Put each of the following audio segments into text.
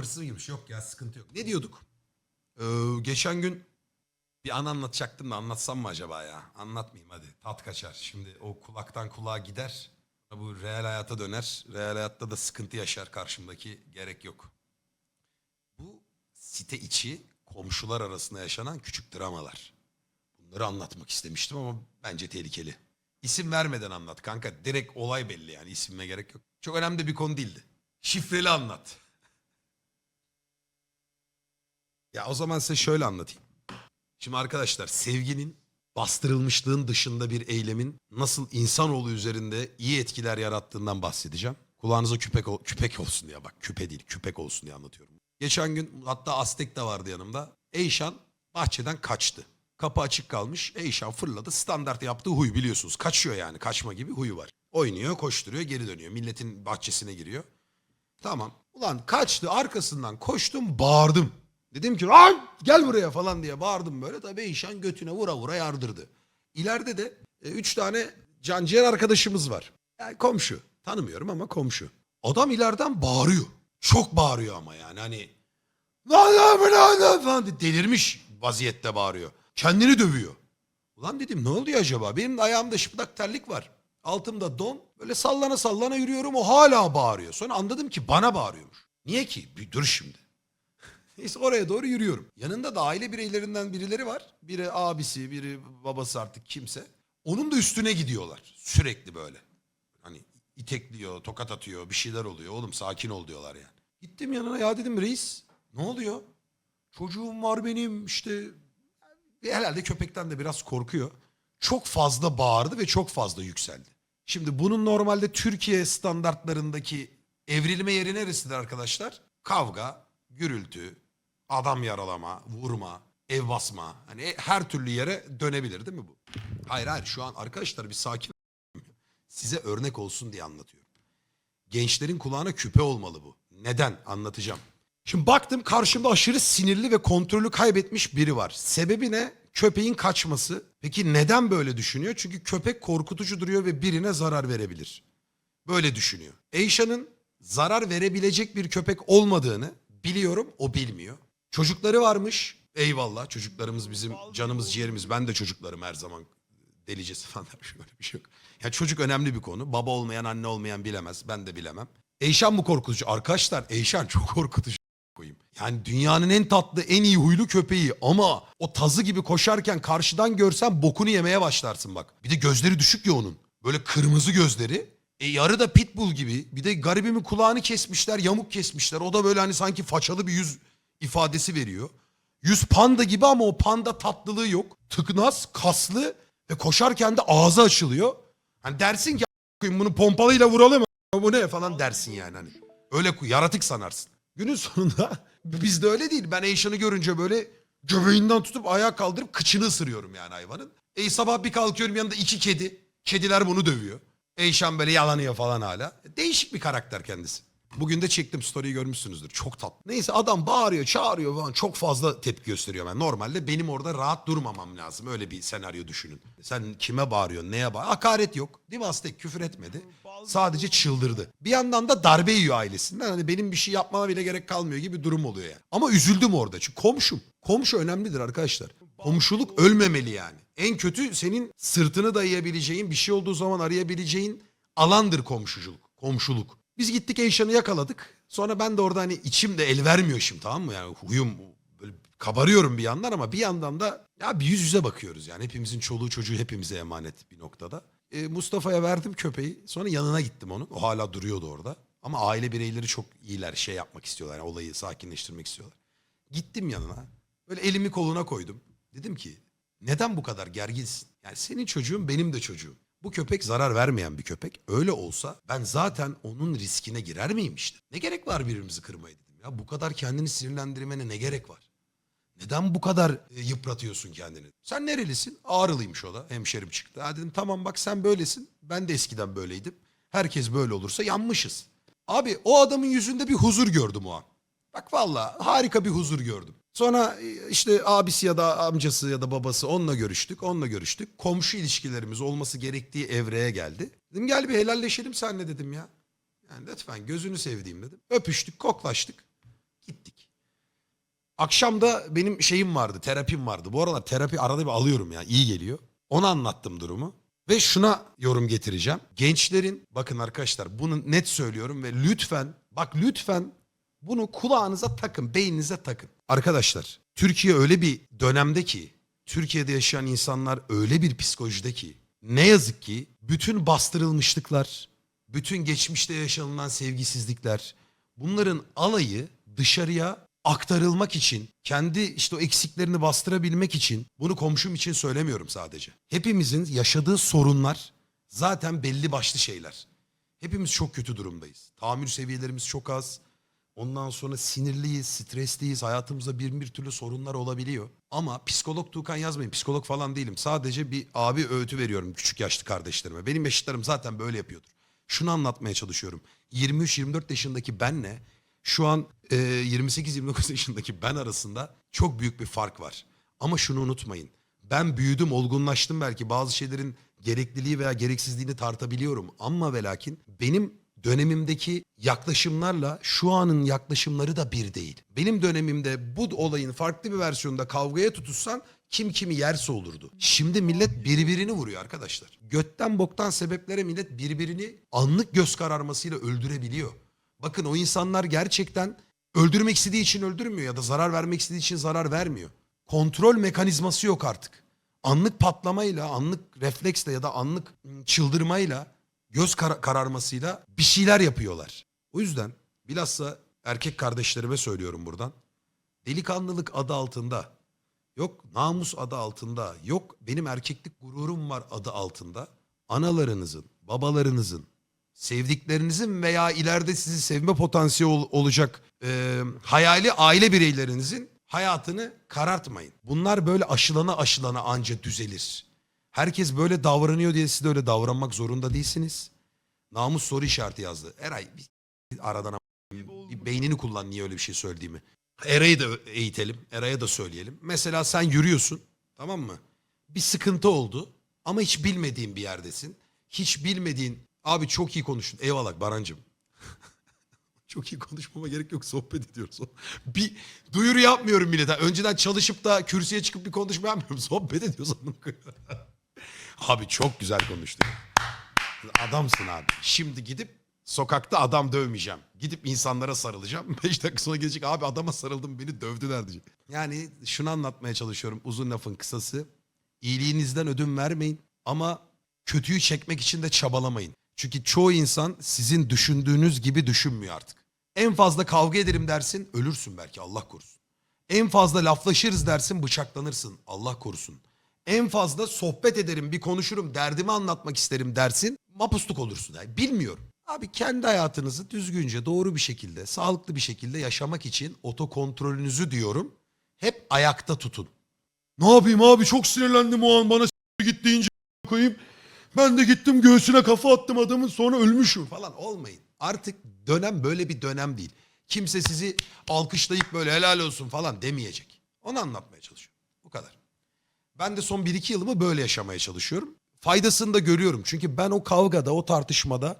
girmiş. Yok ya sıkıntı yok. Ne diyorduk? Ee, geçen gün bir an anlatacaktım da anlatsam mı acaba ya? Anlatmayayım hadi. Tat kaçar. Şimdi o kulaktan kulağa gider. Bu real hayata döner. Real hayatta da sıkıntı yaşar karşımdaki. Gerek yok. Bu site içi komşular arasında yaşanan küçük dramalar. Bunları anlatmak istemiştim ama bence tehlikeli. İsim vermeden anlat kanka. Direkt olay belli yani isimle gerek yok. Çok önemli bir konu değildi. Şifreli anlat. Ya o zaman size şöyle anlatayım. Şimdi arkadaşlar sevginin bastırılmışlığın dışında bir eylemin nasıl insanoğlu üzerinde iyi etkiler yarattığından bahsedeceğim. Kulağınıza küpek, ol- küpek olsun diye bak küpe değil küpek olsun diye anlatıyorum. Geçen gün hatta Aztek de vardı yanımda. Eyşan bahçeden kaçtı. Kapı açık kalmış. Eyşan fırladı. Standart yaptığı huy biliyorsunuz. Kaçıyor yani. Kaçma gibi huyu var. Oynuyor, koşturuyor, geri dönüyor. Milletin bahçesine giriyor. Tamam. Ulan kaçtı arkasından koştum bağırdım. Dedim ki lan gel buraya falan diye bağırdım böyle. Tabii Eyşan götüne vura vura yardırdı. İleride de e, üç tane canciğer arkadaşımız var. Yani komşu. Tanımıyorum ama komşu. Adam ileriden bağırıyor. Çok bağırıyor ama yani hani. Lan lan lan lan falan delirmiş vaziyette bağırıyor. Kendini dövüyor. Ulan dedim ne oluyor acaba? Benim ayağımda şıplak terlik var. Altımda don. Böyle sallana sallana yürüyorum o hala bağırıyor. Sonra anladım ki bana bağırıyormuş. Niye ki? Bir dur şimdi. Neyse oraya doğru yürüyorum. Yanında da aile bireylerinden birileri var. Biri abisi, biri babası artık kimse. Onun da üstüne gidiyorlar. Sürekli böyle. Hani itekliyor, tokat atıyor, bir şeyler oluyor. Oğlum sakin ol diyorlar yani. Gittim yanına ya dedim reis ne oluyor? Çocuğum var benim işte. Herhalde köpekten de biraz korkuyor. Çok fazla bağırdı ve çok fazla yükseldi. Şimdi bunun normalde Türkiye standartlarındaki evrilme yeri neresidir arkadaşlar? Kavga, gürültü, adam yaralama, vurma, ev basma. Hani her türlü yere dönebilir değil mi bu? Hayır hayır şu an arkadaşlar bir sakin size örnek olsun diye anlatıyorum. Gençlerin kulağına küpe olmalı bu. Neden? Anlatacağım. Şimdi baktım karşımda aşırı sinirli ve kontrolü kaybetmiş biri var. Sebebi ne? Köpeğin kaçması. Peki neden böyle düşünüyor? Çünkü köpek korkutucu duruyor ve birine zarar verebilir. Böyle düşünüyor. Eyşan'ın zarar verebilecek bir köpek olmadığını biliyorum, o bilmiyor. Çocukları varmış. Eyvallah çocuklarımız bizim canımız ciğerimiz. Ben de çocuklarım her zaman delicesi falan şöyle bir şey yok. Ya çocuk önemli bir konu. Baba olmayan anne olmayan bilemez. Ben de bilemem. Eyşan mı korkutucu? Arkadaşlar Eyşan çok korkutucu koyayım. Yani dünyanın en tatlı, en iyi huylu köpeği ama o tazı gibi koşarken karşıdan görsen bokunu yemeye başlarsın bak. Bir de gözleri düşük ya onun. Böyle kırmızı gözleri. E yarı da pitbull gibi. Bir de garibimin kulağını kesmişler, yamuk kesmişler. O da böyle hani sanki façalı bir yüz ifadesi veriyor. Yüz panda gibi ama o panda tatlılığı yok. Tıknaz, kaslı ve koşarken de ağzı açılıyor. Hani dersin ki "A** koyayım bunu pompalıyla vuralım. "A, Bu ne falan dersin yani hani. Öyle yaratık sanarsın. Günün sonunda bizde öyle değil. Ben Eyşan'ı görünce böyle göbeğinden tutup ayağa kaldırıp kıçını ısırıyorum yani hayvanın. E sabah bir kalkıyorum yanında iki kedi. Kediler bunu dövüyor. Eyşan böyle yalanıyor falan hala. Değişik bir karakter kendisi. Bugün de çektim story'i görmüşsünüzdür. Çok tatlı. Neyse adam bağırıyor, çağırıyor falan. Çok fazla tepki gösteriyor ben. Normalde benim orada rahat durmamam lazım. Öyle bir senaryo düşünün. Sen kime bağırıyorsun, neye bağır? Hakaret yok. Değil mi Aztek? Küfür etmedi. Sadece çıldırdı. Bir yandan da darbe yiyor ailesinden. Hani benim bir şey yapmama bile gerek kalmıyor gibi bir durum oluyor yani. Ama üzüldüm orada. Çünkü komşum. Komşu önemlidir arkadaşlar. Komşuluk ölmemeli yani. En kötü senin sırtını dayayabileceğin, bir şey olduğu zaman arayabileceğin alandır komşuculuk. Komşuluk. Biz gittik Eyşan'ı yakaladık. Sonra ben de orada hani içim de el vermiyor şimdi tamam mı? Yani huyum böyle kabarıyorum bir yandan ama bir yandan da ya bir yüz yüze bakıyoruz yani. Hepimizin çoluğu çocuğu hepimize emanet bir noktada. E, Mustafa'ya verdim köpeği. Sonra yanına gittim onun. O hala duruyordu orada. Ama aile bireyleri çok iyiler. Şey yapmak istiyorlar. Yani olayı sakinleştirmek istiyorlar. Gittim yanına. Böyle elimi koluna koydum. Dedim ki neden bu kadar gerginsin? Yani senin çocuğun benim de çocuğum. Bu köpek zarar vermeyen bir köpek. Öyle olsa ben zaten onun riskine girer miyim işte? Ne gerek var birbirimizi kırmaya dedim. Ya bu kadar kendini sinirlendirmene ne gerek var? Neden bu kadar e, yıpratıyorsun kendini? Sen nerelisin? Ağrılıymış o da. Hemşerim çıktı. Ha dedim tamam bak sen böylesin. Ben de eskiden böyleydim. Herkes böyle olursa yanmışız. Abi o adamın yüzünde bir huzur gördüm o an. Bak valla harika bir huzur gördüm. Sonra e, işte abisi ya da amcası ya da babası onunla görüştük. Onunla görüştük. Komşu ilişkilerimiz olması gerektiği evreye geldi. Dedim gel bir helalleşelim senle dedim ya. Yani lütfen gözünü sevdiğim dedim. Öpüştük, koklaştık. Gittik. Akşam da benim şeyim vardı, terapim vardı. Bu aralar terapi arada bir alıyorum ya, iyi geliyor. Ona anlattım durumu. Ve şuna yorum getireceğim. Gençlerin, bakın arkadaşlar bunu net söylüyorum ve lütfen, bak lütfen bunu kulağınıza takın, beyninize takın. Arkadaşlar, Türkiye öyle bir dönemde ki, Türkiye'de yaşayan insanlar öyle bir psikolojide ki, ne yazık ki bütün bastırılmışlıklar, bütün geçmişte yaşanılan sevgisizlikler, bunların alayı dışarıya aktarılmak için, kendi işte o eksiklerini bastırabilmek için, bunu komşum için söylemiyorum sadece. Hepimizin yaşadığı sorunlar zaten belli başlı şeyler. Hepimiz çok kötü durumdayız. Tahammül seviyelerimiz çok az. Ondan sonra sinirliyiz, stresliyiz. Hayatımızda bir bir türlü sorunlar olabiliyor. Ama psikolog Tuğkan yazmayın. Psikolog falan değilim. Sadece bir abi öğütü veriyorum küçük yaşlı kardeşlerime. Benim yaşıtlarım zaten böyle yapıyordur. Şunu anlatmaya çalışıyorum. 23-24 yaşındaki benle şu an e, 28-29 yaşındaki ben arasında çok büyük bir fark var. Ama şunu unutmayın. Ben büyüdüm, olgunlaştım belki. Bazı şeylerin gerekliliği veya gereksizliğini tartabiliyorum. Ama ve lakin benim dönemimdeki yaklaşımlarla şu anın yaklaşımları da bir değil. Benim dönemimde bu olayın farklı bir versiyonunda kavgaya tutuşsan kim kimi yerse olurdu. Şimdi millet birbirini vuruyor arkadaşlar. Götten boktan sebeplere millet birbirini anlık göz kararmasıyla öldürebiliyor. Bakın o insanlar gerçekten öldürmek istediği için öldürmüyor ya da zarar vermek istediği için zarar vermiyor. Kontrol mekanizması yok artık. Anlık patlamayla, anlık refleksle ya da anlık ım, çıldırmayla, göz kar- kararmasıyla bir şeyler yapıyorlar. O yüzden bilhassa erkek kardeşlerime söylüyorum buradan. Delikanlılık adı altında, yok namus adı altında, yok benim erkeklik gururum var adı altında analarınızın, babalarınızın, sevdiklerinizin veya ileride sizi sevme potansiyeli ol- olacak e, hayali aile bireylerinizin hayatını karartmayın. Bunlar böyle aşılana aşılana anca düzelir. Herkes böyle davranıyor diye siz de öyle davranmak zorunda değilsiniz. Namus soru işareti yazdı. Eray bir aradan bir beynini kullan niye öyle bir şey söylediğimi. Eray'ı da eğitelim. Eray'a da söyleyelim. Mesela sen yürüyorsun tamam mı? Bir sıkıntı oldu ama hiç bilmediğin bir yerdesin. Hiç bilmediğin abi çok iyi konuştun. Eyvallah Barancım. çok iyi konuşmama gerek yok sohbet ediyoruz. Bir duyuru yapmıyorum millete. Önceden çalışıp da kürsüye çıkıp bir konuşma yapmıyorum. Sohbet ediyoruz. Abi çok güzel konuştun. Adamsın abi. Şimdi gidip sokakta adam dövmeyeceğim. Gidip insanlara sarılacağım. Beş dakika sonra gelecek abi adama sarıldım beni dövdüler diyecek. Yani şunu anlatmaya çalışıyorum uzun lafın kısası. İyiliğinizden ödün vermeyin ama kötüyü çekmek için de çabalamayın. Çünkü çoğu insan sizin düşündüğünüz gibi düşünmüyor artık. En fazla kavga ederim dersin ölürsün belki Allah korusun. En fazla laflaşırız dersin bıçaklanırsın Allah korusun. En fazla sohbet ederim bir konuşurum derdimi anlatmak isterim dersin mapusluk olursun. Yani bilmiyorum. Abi kendi hayatınızı düzgünce doğru bir şekilde sağlıklı bir şekilde yaşamak için otokontrolünüzü diyorum hep ayakta tutun. Ne yapayım abi çok sinirlendim o an bana git deyince koyayım. Ben de gittim göğsüne kafa attım adamın sonra ölmüşüm falan olmayın. Artık dönem böyle bir dönem değil. Kimse sizi alkışlayıp böyle helal olsun falan demeyecek. Onu anlatmaya çalışıyorum. Bu kadar. Ben de son 1-2 yılımı böyle yaşamaya çalışıyorum. Faydasını da görüyorum. Çünkü ben o kavgada, o tartışmada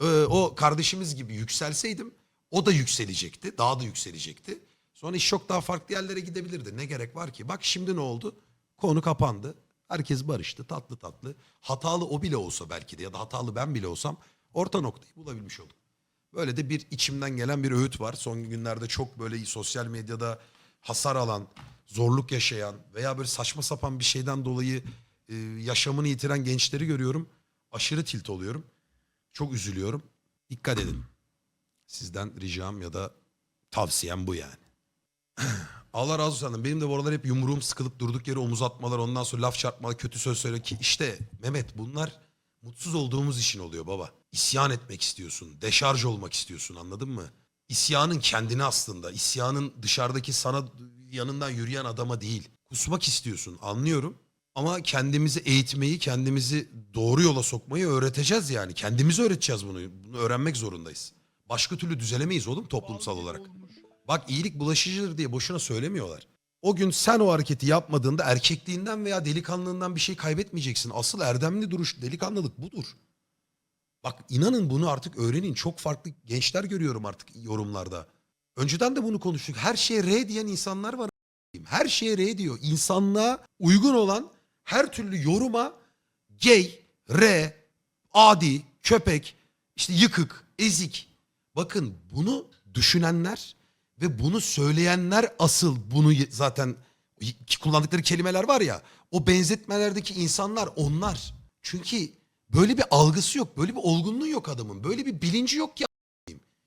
e, o kardeşimiz gibi yükselseydim o da yükselecekti. Daha da yükselecekti. Sonra iş çok daha farklı yerlere gidebilirdi. Ne gerek var ki? Bak şimdi ne oldu? Konu kapandı. Herkes barıştı tatlı tatlı. Hatalı o bile olsa belki de ya da hatalı ben bile olsam orta noktayı bulabilmiş olduk. Böyle de bir içimden gelen bir öğüt var. Son günlerde çok böyle sosyal medyada hasar alan, zorluk yaşayan veya böyle saçma sapan bir şeyden dolayı e, yaşamını yitiren gençleri görüyorum. Aşırı tilt oluyorum. Çok üzülüyorum. Dikkat edin. Sizden ricam ya da tavsiyem bu yani. Allah razı olsun. Benim de bu aralar hep yumruğum sıkılıp durduk yere omuz atmalar, ondan sonra laf çarpmalar, kötü söz söyle ki işte Mehmet bunlar mutsuz olduğumuz için oluyor baba. İsyan etmek istiyorsun, deşarj olmak istiyorsun anladın mı? İsyanın kendine aslında, isyanın dışarıdaki sana yanından yürüyen adama değil. Kusmak istiyorsun anlıyorum ama kendimizi eğitmeyi, kendimizi doğru yola sokmayı öğreteceğiz yani. Kendimiz öğreteceğiz bunu. Bunu öğrenmek zorundayız. Başka türlü düzelemeyiz oğlum toplumsal olarak. Bak iyilik bulaşıcıdır diye boşuna söylemiyorlar. O gün sen o hareketi yapmadığında erkekliğinden veya delikanlılığından bir şey kaybetmeyeceksin. Asıl erdemli duruş delikanlılık budur. Bak inanın bunu artık öğrenin. Çok farklı gençler görüyorum artık yorumlarda. Önceden de bunu konuştuk. Her şeye R diyen insanlar var. Her şeye R diyor. İnsanlığa uygun olan her türlü yoruma gay, R, adi, köpek, işte yıkık, ezik. Bakın bunu düşünenler ve bunu söyleyenler asıl bunu zaten kullandıkları kelimeler var ya o benzetmelerdeki insanlar onlar. Çünkü böyle bir algısı yok, böyle bir olgunluğu yok adamın, böyle bir bilinci yok ya.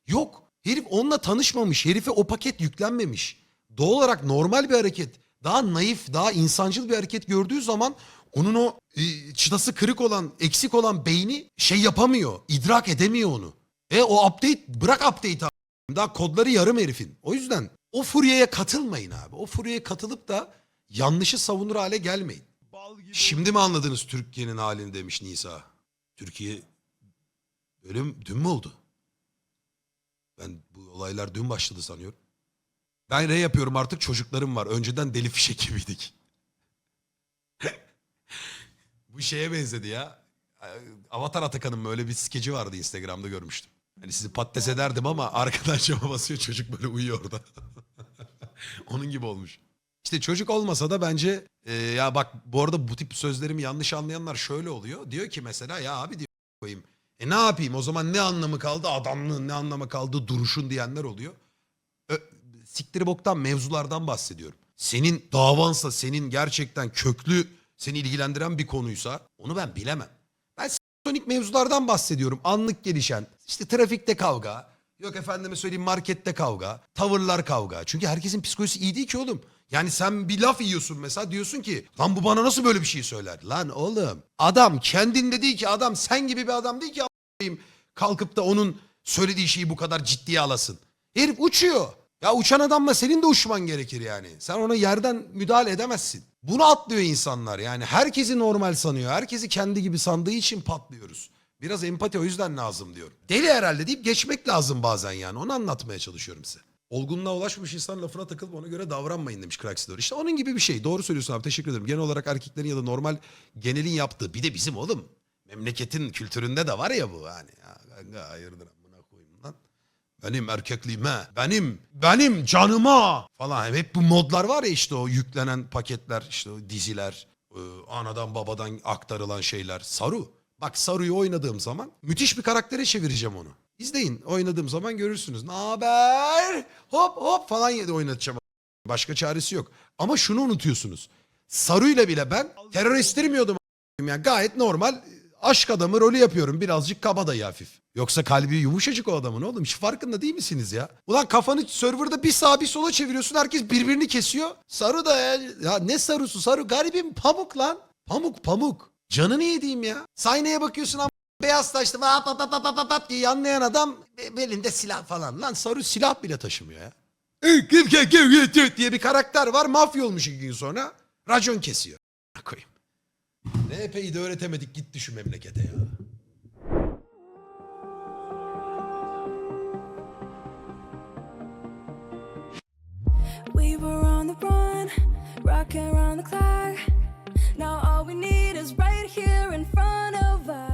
Yok. Herif onunla tanışmamış. Herife o paket yüklenmemiş. Doğal olarak normal bir hareket. Daha naif, daha insancıl bir hareket gördüğü zaman onun o e, çıtası kırık olan, eksik olan beyni şey yapamıyor. idrak edemiyor onu. E o update, bırak update abi. Daha kodları yarım herifin. O yüzden o furyaya katılmayın abi. O furyaya katılıp da yanlışı savunur hale gelmeyin. Şimdi mi anladınız Türkiye'nin halini demiş Nisa. Türkiye öyle mi, dün mü oldu? Ben bu olaylar dün başladı sanıyorum. Ben R yapıyorum artık çocuklarım var. Önceden deli fişek gibiydik. bu şeye benzedi ya. Avatar Atakan'ın böyle bir skeci vardı Instagram'da görmüştüm. Hani sizi patates ederdim ama arkadan cama basıyor çocuk böyle uyuyor orada. Onun gibi olmuş. İşte çocuk olmasa da bence e, ya bak bu arada bu tip sözlerimi yanlış anlayanlar şöyle oluyor. Diyor ki mesela ya abi diyor koyayım. E ne yapayım o zaman ne anlamı kaldı adamlığın ne anlamı kaldı duruşun diyenler oluyor. Ö, siktiri boktan mevzulardan bahsediyorum. Senin davansa senin gerçekten köklü seni ilgilendiren bir konuysa onu ben bilemem. Ben sonik mevzulardan bahsediyorum. Anlık gelişen. işte trafikte kavga. Yok efendime söyleyeyim markette kavga. Tavırlar kavga. Çünkü herkesin psikolojisi iyi değil ki oğlum. Yani sen bir laf yiyorsun mesela diyorsun ki lan bu bana nasıl böyle bir şey söyler? Lan oğlum adam kendinde değil ki adam sen gibi bir adam değil ki a**ayım. kalkıp da onun söylediği şeyi bu kadar ciddiye alasın. Herif uçuyor. Ya uçan adamla senin de uçman gerekir yani. Sen ona yerden müdahale edemezsin. Bunu atlıyor insanlar yani. Herkesi normal sanıyor. Herkesi kendi gibi sandığı için patlıyoruz. Biraz empati o yüzden lazım diyorum. Deli herhalde deyip geçmek lazım bazen yani. Onu anlatmaya çalışıyorum size. Olgunluğa ulaşmış insan lafına takılıp ona göre davranmayın demiş Kraxidor. İşte onun gibi bir şey. Doğru söylüyorsun abi teşekkür ederim. Genel olarak erkeklerin ya da normal genelin yaptığı. Bir de bizim oğlum. Memleketin kültüründe de var ya bu hani. Ya, kanka hayırdır amına koyayım lan. Benim erkekliğime, benim, benim canıma falan. Hep bu modlar var ya işte o yüklenen paketler, işte o diziler, e, anadan babadan aktarılan şeyler. Saru. Bak Saru'yu oynadığım zaman müthiş bir karaktere çevireceğim onu. İzleyin. Oynadığım zaman görürsünüz. Ne haber? Hop hop falan oynatacağım. Başka çaresi yok. Ama şunu unutuyorsunuz. Saru'yla bile ben teröristtirmiyordum. Yani gayet normal aşk adamı rolü yapıyorum. Birazcık kabadayı hafif. Yoksa kalbi yumuşacık o adamın oğlum. Hiç farkında değil misiniz ya? Ulan kafanı serverda bir sağa bir sola çeviriyorsun. Herkes birbirini kesiyor. Saru da ya, ya ne sarusu? Saru garibim pamuk lan. Pamuk pamuk. Canını yediğim ya. Sahneye bakıyorsun ama Beyaz taşlı hap hap hap hap hap diye yanlayan adam belinde silah falan. Lan sarı silah bile taşımıyor ya. diye bir karakter var. Mafya olmuş iki gün sonra. Racon kesiyor. Koyayım. Ne epey de öğretemedik gitti şu memlekete ya. We were on the run, rocking around the clock. Now all we need is right here in front of us.